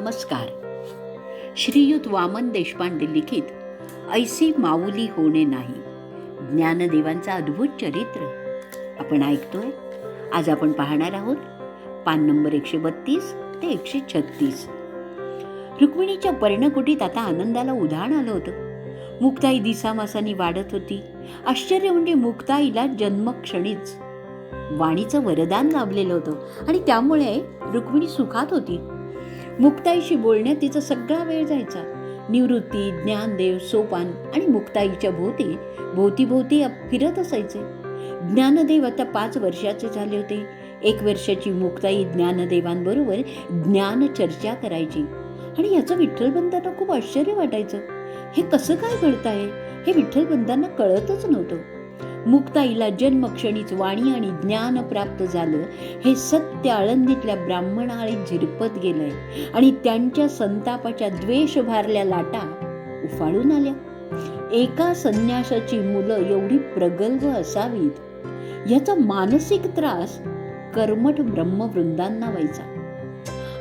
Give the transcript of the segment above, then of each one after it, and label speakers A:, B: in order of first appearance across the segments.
A: नमस्कार. श्रीयुत वामन देशपांडे लिखित ऐसी माऊली होणे नाही. ज्ञानदेवांचं अद्भुत चरित्र. आपण ऐकतोय. आज आपण पाहणार आहोत पान नंबर एकशे बत्तीस ते एकशे छत्तीस. रुक्मिणीच्या पर्णकुटीत आता आनंदाला उधाण आलं होतं. मुक्ताई दिसामासानी वाढत होती. आश्चर्य म्हणजे मुक्ताईला जन्मक्षणीच. वाणीचं वरदान लाभलेलं होतं आणि त्यामुळे रुक्मिणी सुखात होती. मुक्ताईशी बोलण्यात तिचा सगळा वेळ जायचा. निवृत्ती ज्ञानदेव सोपान आणि मुक्ताईच्या भोवती भोवतीभोवती फिरत असायचे. ज्ञानदेव आता पाच वर्षाचे झाले होते. एक वर्षाची मुक्ताई ज्ञानदेवांबरोबर ज्ञान चर्चा करायची. आणि याचं विठ्ठलबंधांना खूप आश्चर्य वाटायचं. हे कसं काय घडत आहे? हे विठ्ठलबंधांना कळतच नव्हतं. मुक्ताईला जन्मक्षणीच वाणी आणि ज्ञान प्राप्त झालं. हे सत्य आळंदीतल्या ब्राह्मणाळीत झिरपत गेलंय. आणि त्यांच्या संतापाच्या द्वेष भारल्या लाटा उफाळून आल्या. एका संन्यासाची मुलं एवढी प्रगल्भ असावीत. याचा मानसिक त्रास कर्मठ ब्रह्मवृंदांना व्हायचा.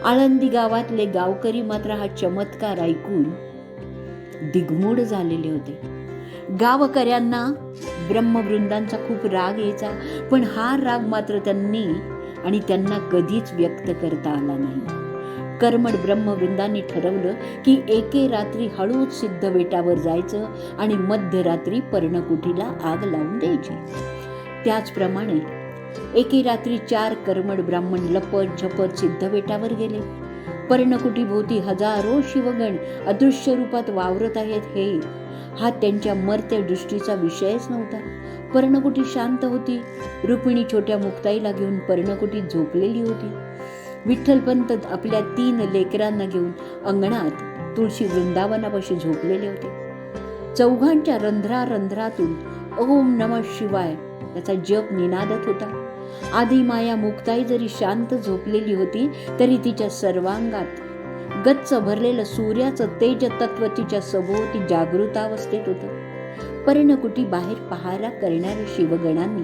A: आळंदी गावातले गावकरी मात्र हा चमत्कार ऐकून दिग्मूढ झालेले होते. गावकऱ्यांना ब्रह्मवृंदांचा खूप राग यायचा पण हा राग मात्र त्यांनी आणि त्यांना कधीच व्यक्त करता आला नाही. कर्मड ब्रह्मवृंदांनी ठरवलं की एके रात्री हळूच सिद्ध बेटावर जायचं आणि मध्यरात्री पर्णकुटीला आग लावून द्यायची. त्याचप्रमाणे एके रात्री चार कर्मड ब्राह्मण लपत झपत सिद्ध बेटावर गेले. पर्णकुटीभोवती हजारो शिवगण अदृश्य रूपात वावरत आहेत हे हा त्यांच्या मर्त्य दृष्टीचा विषयच नव्हता. पर्णकुटी शांत होती. रुक्मिणी छोट्या मुक्ताईला घेऊन पर्णकुटी झोपलेली होती. विठ्ठलपंत आपल्या तीन लेकरांना घेऊन अंगणात तुळशी वृंदावनापाशी झोपलेले होते. चौघांच्या रंध्रा रंध्रातून ओम नम शिवाय याचा जप निनादत होता. आधी माया मुक्ताई जरी शांत झोपलेली होती तरी तिच्या सर्वांगात गच्च भरलेलं सूर्याचं तेज तत्व तिच्या सभोवती जागृतावस्थेत होतं. पर्णकुटी बाहेर पहारा करणाऱ्या शिवगणांनी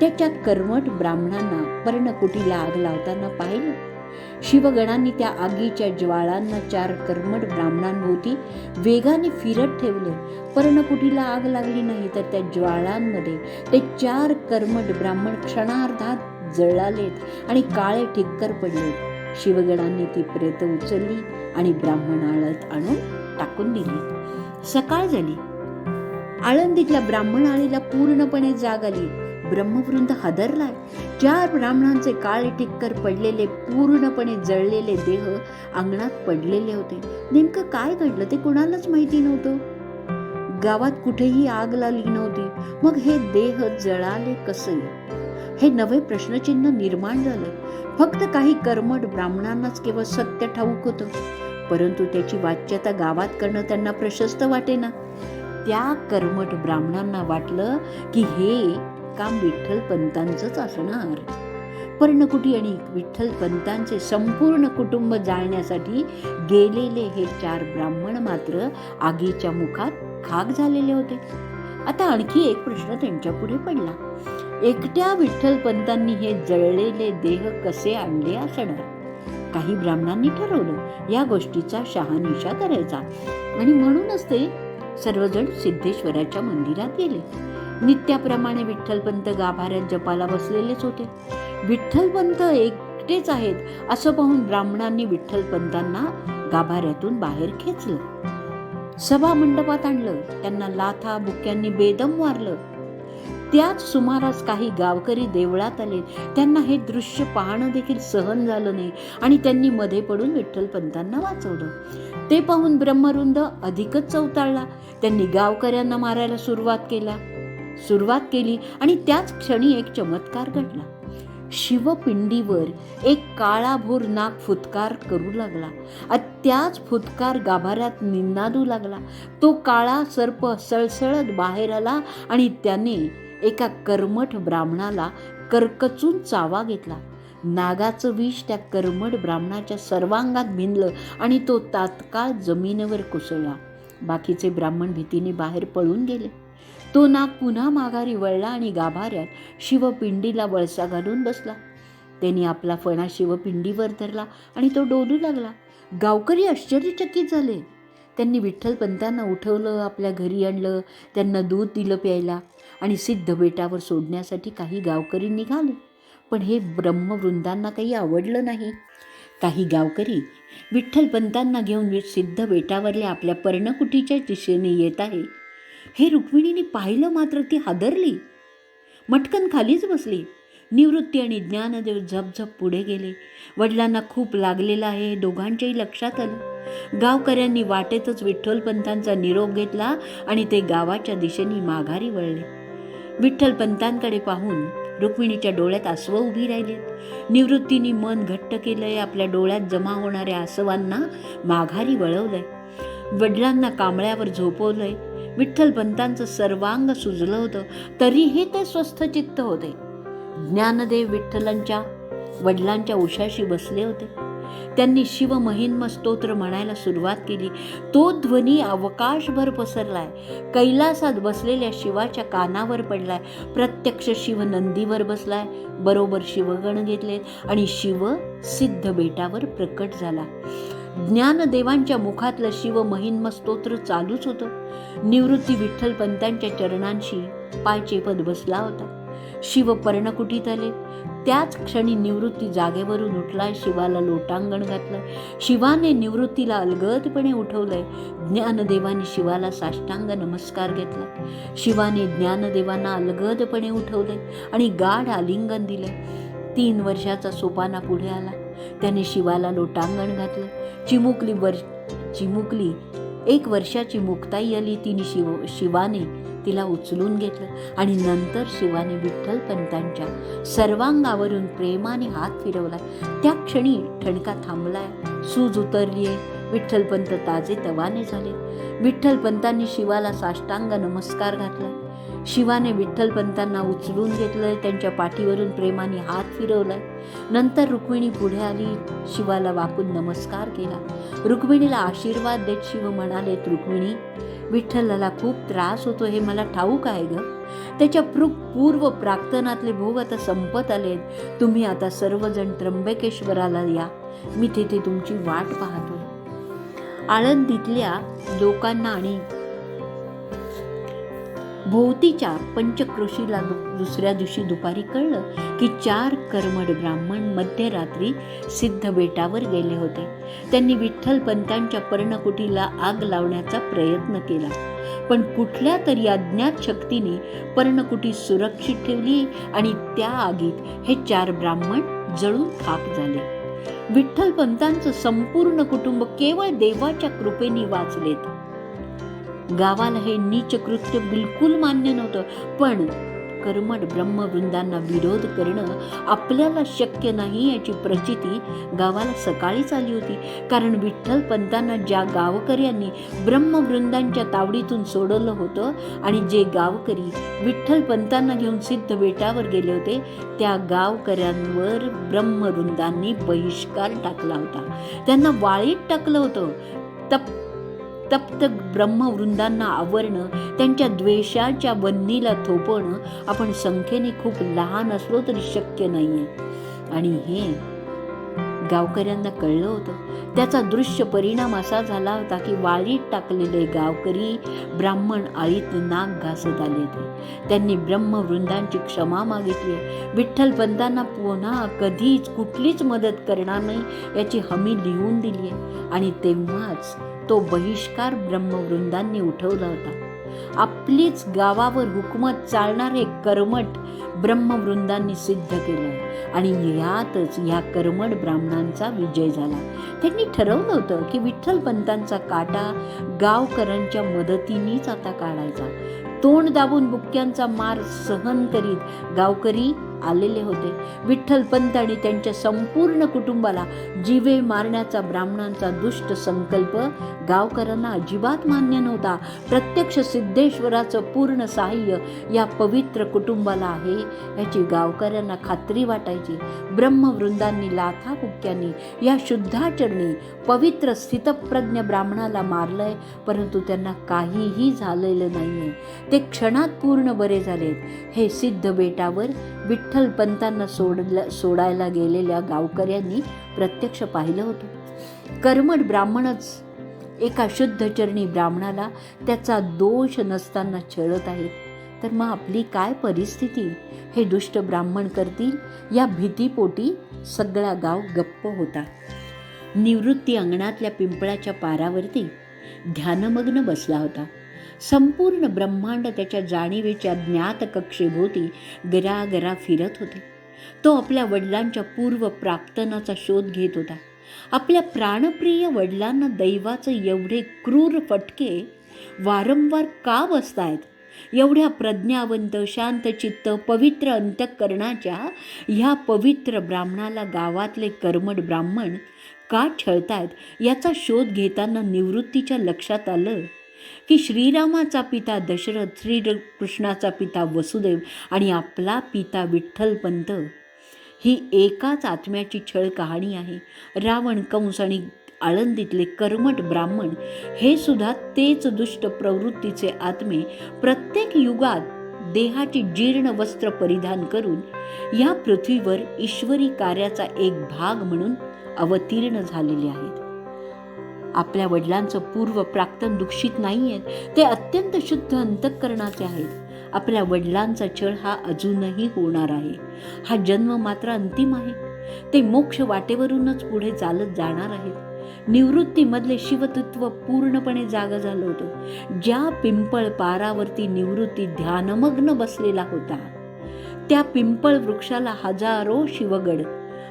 A: त्याच्या कर्मठ ब्राह्मणांना पर्णकुटीला आग लावताना पाहिलं. शिवगणांनी त्या आगीच्या ज्वाळांना चार कर्मठ ब्राह्मणांभोवती वेगाने फिरत ठेवले. पर्णकुटीला आग लागली नाही तर त्या ज्वाळांमध्ये ते चार कर्मट ब्राह्मण क्षणार्धात जळालेत आणि काळे ठिक्कर पडले शिवगणांनी ती प्रेत उचलली आणि ब्राह्मण आळत आणून टाकून दिली. सकाळ झाली. आळंदीतल्या ब्राह्मण आळीला पूर्णपणे जाग आली. ब्रह्मवृंद हादरलाय चार ब्राह्मणांचे काळे टिक्कर पडलेले पूर्णपणे जळलेले देह अंगणात पडलेले होते. नेमकं काय घडलं ते कोणालाच माहिती नव्हतं. गावात कुठेही आग लागली नव्हती. मग हे देह जळाले कसे? हे नवे प्रश्नचिन्ह निर्माण झालं. फक्त काही कर्मठ ब्राह्मणांनाच केवळ सत्य ठाऊक होतं. परंतु त्याची वाच्यता गावात करणं त्यांना प्रशस्त वाटेना. त्या कर्मठ ब्राह्मणांना वाटलं की हे काम विठ्ठल पंतांचंच असणार. पर्णकुटी आणि विठ्ठल पंतांचे संपूर्ण कुटुंब जाळण्यासाठी गेलेले हे चार ब्राह्मण मात्र आगीच्या मुखात खाक झालेले होते. आता आणखी एक प्रश्न त्यांच्या पुढे पडला. एकट्या विठ्ठल पंतांनी हे जळलेले देह कसे आणले असणार? काही ब्राह्मणांनी ठरवलं या गोष्टीचा शहानिशा करायचा. आणि म्हणूनच ते सर्वजण सिद्धेश्वराच्या मंदिरात गेले. नित्याप्रमाणे विठ्ठलपंत गाभाऱ्यात जपाला बसलेलेच होते. विठ्ठलपंत एकटेच आहेत असं पाहून ब्राह्मणांनी विठ्ठलपंतांना गाभाऱ्यातून बाहेर खेचलं. सभा मंडपात आणलं त्यांना लाथा बुक्यांनी बेदम मारलं. त्याच सुमारास काही गावकरी देवळात आले. त्यांना हे दृश्य पाहणं देखील सहन झालं नाही आणि त्यांनी मध्ये पडून विठ्ठलपंतांना वाचवलं. ते पाहून ब्रह्मरुंद अधिकच चवताळला. त्यांनी गावकऱ्यांना मारायला सुरुवात केला. सुरुवात केली आणि त्याच क्षणी एक चमत्कार घडला. शिवपिंडीवर एक काळाभोर नाग फुतकार करू लागला. त्याच फुतकार गाभाऱ्यात निनादू लागला. तो काळा सर्प सळसळत बाहेर आला आणि त्याने एका कर्मठ ब्राह्मणाला करकचून चावा घेतला. नागाचं विष त्या कर्मठ ब्राह्मणाच्या सर्वांगात भिनलं आणि तो तात्काळ जमिनीवर कोसळला. बाकीचे ब्राह्मण भीतीने बाहेर पळून गेले. तो नाग पुन्हा माघारी वळला आणि गाभाऱ्यात शिवपिंडीला वळसा घालून बसला. त्यांनी आपला फणा शिवपिंडीवर धरला आणि तो डोलू लागला. गावकरी आश्चर्यचकित झाले. त्यांनी विठ्ठलपंतांना उठवलं आपल्या घरी आणलं त्यांना दूध दिलं प्यायला. आणि सिद्ध बेटावर सोडण्यासाठी काही गावकरी निघाले. पण हे ब्रह्मवृंदांना काही आवडलं नाही. काही गावकरी विठ्ठलपंतांना घेऊन सिद्ध बेटावरल्या आपल्या पर्णकुटीच्या दिशेने येत आहे. हे रुक्मिणीने पाहिलं मात्र ती हादरली. मटकन खालीच बसली. निवृत्ती आणि ज्ञानदेव झपझप पुढे गेले. वडिलांना खूप लागलेलं आहे हे दोघांच्याही लक्षात आलं. गावकऱ्यांनी वाटेतच विठ्ठलपंतांचा निरोप घेतला आणि ते गावाच्या दिशेने माघारी वळले. विठ्ठलपंतांकडे पाहून रुक्मिणीच्या डोळ्यात आसव उभी राहिलेत निवृत्तीने मन घट्ट केलंय आपल्या डोळ्यात जमा होणाऱ्या आसवांना माघारी वळवलंय. वडिलांना कांबळ्यावर झोपवलंय. विठ्ठलपंतांचं सर्वांग सुजलं होतं तरीही ते स्वस्थ चित्त होते. ज्ञानदेव विठ्ठलांच्या वडिलांच्या उशाशी बसले होते. त्यांनी शिवमहिन्म स्तोत्र म्हणायला सुरुवात केली. तो ध्वनी अवकाशभर पसरलाय. कैलासात बसलेल्या शिवाच्या कानावर पडलाय. प्रत्यक्ष शिव नंदीवर बसलाय. बरोबर शिवगण घेतले आणि शिव सिद्ध बेटावर प्रकट झाला. ज्ञानदेवांच्या मुखातलं शिव महिन्म स्तोत्र चालूच होतं. निवृत्ती विठ्ठल पंतांच्या चरणांशी पाय चेपत बसला होता. शिव पर्णकुटीत आले. त्याच क्षणी निवृत्ती जागेवरून उठलाय. शिवाला लोटांगण घातलं शिवाने निवृत्तीला अलगदपणे उठवलंय. ज्ञानदेवाने शिवाला साष्टांग नमस्कार घेतला. शिवाने ज्ञानदेवांना अलगदपणे उठवले आणि गाढ आलिंगन दिले तीन वर्षाचा सोपाना पुढे आला. त्याने शिवाला लोटांगण घातलं चिमुकली वर चिमुकली एक वर्षाची मुक्ताई आली. तिने शिव शिवाने तिला उचलून घेतलं आणि नंतर शिवाने विठ्ठलपंतांच्या सर्वांगावरून प्रेमाने हात फिरवला. त्या क्षणी ठणका थांबलाय. सूज उतरलीये. विठ्ठलपंत ताजे तवाने झाले. विठ्ठलपंतांनी शिवाला साष्टांग नमस्कार घातला. शिवाने विठ्ठलपंतांना उचलून घेतलंय. त्यांच्या पाठीवरून प्रेमाने हात फिरवलाय. नंतर रुक्मिणी पुढे आली. शिवाला वाकून नमस्कार केला. रुक्मिणीला आशीर्वाद देत शिव म्हणालेत रुक्मिणी विठ्ठलाला खूप त्रास होतो हे मला ठाऊक आहे ग. त्याच्या प्रू पूर्व प्राक्तनातले भोग आता संपत आलेत. तुम्ही आता सर्वजण त्र्यंबकेश्वराला या. मी तिथे तुमची वाट पाहतो आळंदीतल्या लोकांना आणि भोवतीच्या पंचक्रोशीला दुसऱ्या दिवशी दुपारी कळलं की चार कर्मड ब्राह्मण मध्यरात्री सिद्ध बेटावर गेले होते. त्यांनी विठ्ठल पंतांच्या पर्णकुटीला आग लावण्याचा प्रयत्न केला. पण कुठल्या तरी अज्ञात शक्तीने पर्णकुटी सुरक्षित ठेवली आणि त्या आगीत हे चार ब्राह्मण जळून खाक झाले. विठ्ठल पंतांचं संपूर्ण कुटुंब केवळ देवाच्या कृपेने वाचलेत. गावाला हे नीच कृत्य बिलकुल मान्य नव्हतं. पण कर्मट ब्रह्मवृंदांना विरोध करणं आपल्याला शक्य नाही याची प्रचिती गावाला सकाळीच आली होती. कारण विठ्ठल पंतांना ज्या गावकऱ्यांनी ब्रह्मवृंदांच्या तावडीतून सोडवलं होतं आणि जे गावकरी विठ्ठल पंतांना घेऊन सिद्ध बेटावर गेले होते त्या गावकऱ्यांवर ब्रह्मवृंदांनी बहिष्कार टाकला होता. त्यांना वाळीत टाकलं होतं. तप तप्त ब्रह्मवृंदांना आवरणं त्यांच्या द्वेषाच्या बन्नीला थोपवणं आपण संख्येने खूप लहान असलो तरी शक्य नाही आहे आणि हे गावकऱ्यांना कळलं होतं. त्याचा दृश्य परिणाम असा झाला होता की वाळीत टाकलेले गावकरी ब्राह्मण आळीत नाक घासत आले होते. त्यांनी ब्रह्मवृंदांची क्षमा मागितली विठ्ठल पंतांना पुन्हा कधीच कुठलीच मदत करणार नाही याची हमी लिहून दिली आहे. आणि तेव्हाच तो बहिष्कार ब्रह्मवृंदांनी उठवला होता. आपलीच गावावर हुकमत चालणारे कर्मट ब्रह्मवृंदांनी सिद्ध केलं आणि यातच ह्या कर्मट ब्राह्मणांचा विजय झाला. त्यांनी ठरवलं होतं की विठ्ठल पंतांचा काटा गावकरांच्या मदतीनेच आता काढायचा. तोंड दाबून बुक्क्यांचा मार सहन करीत गावकरी आलेले होते. विठ्ठलपंत आणि त्यांच्या संपूर्ण कुटुंबाला जीवे मारण्याचा ब्राह्मणांचा दुष्ट संकल्प गावकऱ्यांना अजिबात मान्य नव्हता. प्रत्यक्ष सिद्धेश्वराचं पूर्ण सहाय्य या पवित्र कुटुंबाला आहे याची गावकऱ्यांना खात्री वाटायची. ब्रह्मवृंदांनी लाथा कुक्क्यांनी या शुद्धाचरणी पवित्र स्थितप्रज्ञ ब्राह्मणाला मारलंय परंतु त्यांना काहीही झालेलं नाहीये. ते क्षणात पूर्ण बरे झालेत. हे सिद्ध बेटावर विठ्ठल पंतांना सोडल्या सोडायला गेलेल्या गावकऱ्यांनी प्रत्यक्ष पाहिलं होतं. कर्मट ब्राह्मणच एका शुद्धचरणी ब्राह्मणाला त्याचा दोष नसताना छळत आहेत. तर मग आपली काय परिस्थिती? हे दुष्ट ब्राह्मण करतील? या भीतीपोटी सगळा गाव गप्प होता. निवृत्ती अंगणातल्या पिंपळाच्या पारावरती ध्यानमग्न बसला होता. संपूर्ण ब्रह्मांड त्याच्या जाणीवेच्या ज्ञात कक्षेभोवती गरागरा फिरत होते. तो आपल्या वडिलांच्या पूर्व प्राप्तनाचा शोध घेत होता. आपल्या प्राणप्रिय वडिलांना दैवाचं एवढे क्रूर फटके वारंवार का बसतायत? एवढ्या प्रज्ञावंत शांतचित्त पवित्र अंतःकरणाच्या ह्या पवित्र ब्राह्मणाला गावातले कर्मट ब्राह्मण का छळतायत याचा शोध घेताना निवृत्तीच्या लक्षात आलं की श्रीरामाचा पिता दशरथ श्रीकृष्णाचा पिता वसुदेव आणि आपला पिता विठ्ठलपंत ही एकाच आत्म्याची छळ कहाणी आहे. रावण कंस आणि आळंदीतले कर्मठ ब्राह्मण हे सुद्धा तेच दुष्ट प्रवृत्तीचे आत्मे प्रत्येक युगात देहाची जीर्ण वस्त्र परिधान करून या पृथ्वीवर ईश्वरी कार्याचा एक भाग म्हणून अवतीर्ण झालेले आहेत. आपल्या वडिलांचं पूर्व प्राक्तन दूषित नाही आहेत ते अत्यंत शुद्ध अंतःकरणाचे आहेत. आपल्या वडिलांचा छळ हा अजूनही होणार आहे. हा जन्म मात्र अंतिम आहे. ते मोक्ष वाटेवरूनच पुढे चालत जाणार आहेत. निवृत्तीमधले शिवतत्व पूर्णपणे जाग झालं होतं. ज्या पिंपळ पारावरती निवृत्ती ध्यानमग्न बसलेला होता त्या पिंपळ वृक्षाला हजारो शिवगड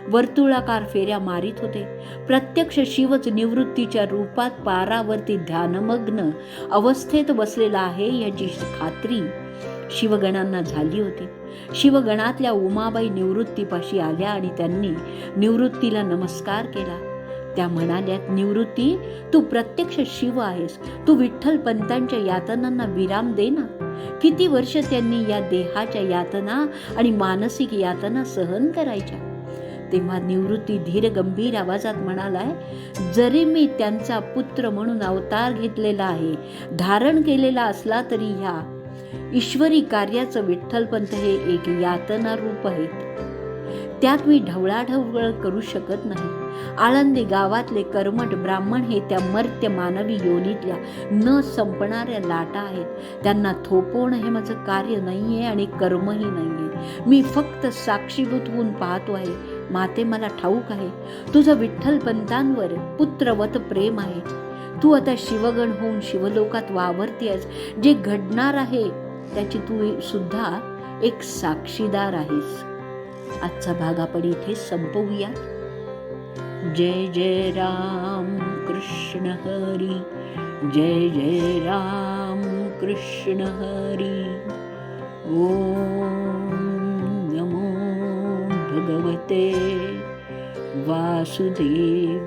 A: वर्तुळाकार फेऱ्या मारित होते. प्रत्यक्ष शिवच निवृत्तीच्या रूपात पारावरती ध्यानमग्न अवस्थेत बसलेला आहे याची खात्री शिवगणांना झाली होती. शिवगणातल्या उमाबाई निवृत्तीपाशी आल्या आणि त्यांनी निवृत्तीला नमस्कार केला. त्या म्हणाल्यात निवृत्ती तू प्रत्यक्ष शिव आहेस. तू विठ्ठल पंतांच्या यातनांना विराम दे ना. किती वर्ष त्यांनी या देहाच्या यातना आणि मानसिक यातना सहन करायच्या? तेव्हा निवृत्ती धीर गंभीर आवाजात म्हणालाय जरी मी त्यांचा पुत्र म्हणून अवतार घेतलेला आहे धारण केलेला असला तरी ह्या ईश्वरी कार्याचं विठ्ठलपंत हे एक यातना रूप आहे त्यात मी ढवळाढवळ करू शकत नाही. आळंदी गावातले कर्मट ब्राह्मण हे त्या मर्त्य मानवी योनीतल्या न संपणाऱ्या लाटा आहेत. त्यांना थोपवणं हे माझं कार्य नाही आहे आणि कर्मही नाही आहे मी फक्त साक्षीभूत होऊन पाहतो आहे. माते मला ठाऊक आहे. तुझं विठ्ठल पंतांवर पुत्रवत प्रेम आहे. तू आता शिवगण होऊन शिवलोकात वावरतेस. जे घडणार आहे त्याची तू सुद्धा एक साक्षीदार आहेस. आजचा भाग आपण इथे संपवूया. जय जय राम कृष्ण हरी. जय जय राम कृष्ण हरी. ओम भगवते वासुदेवाय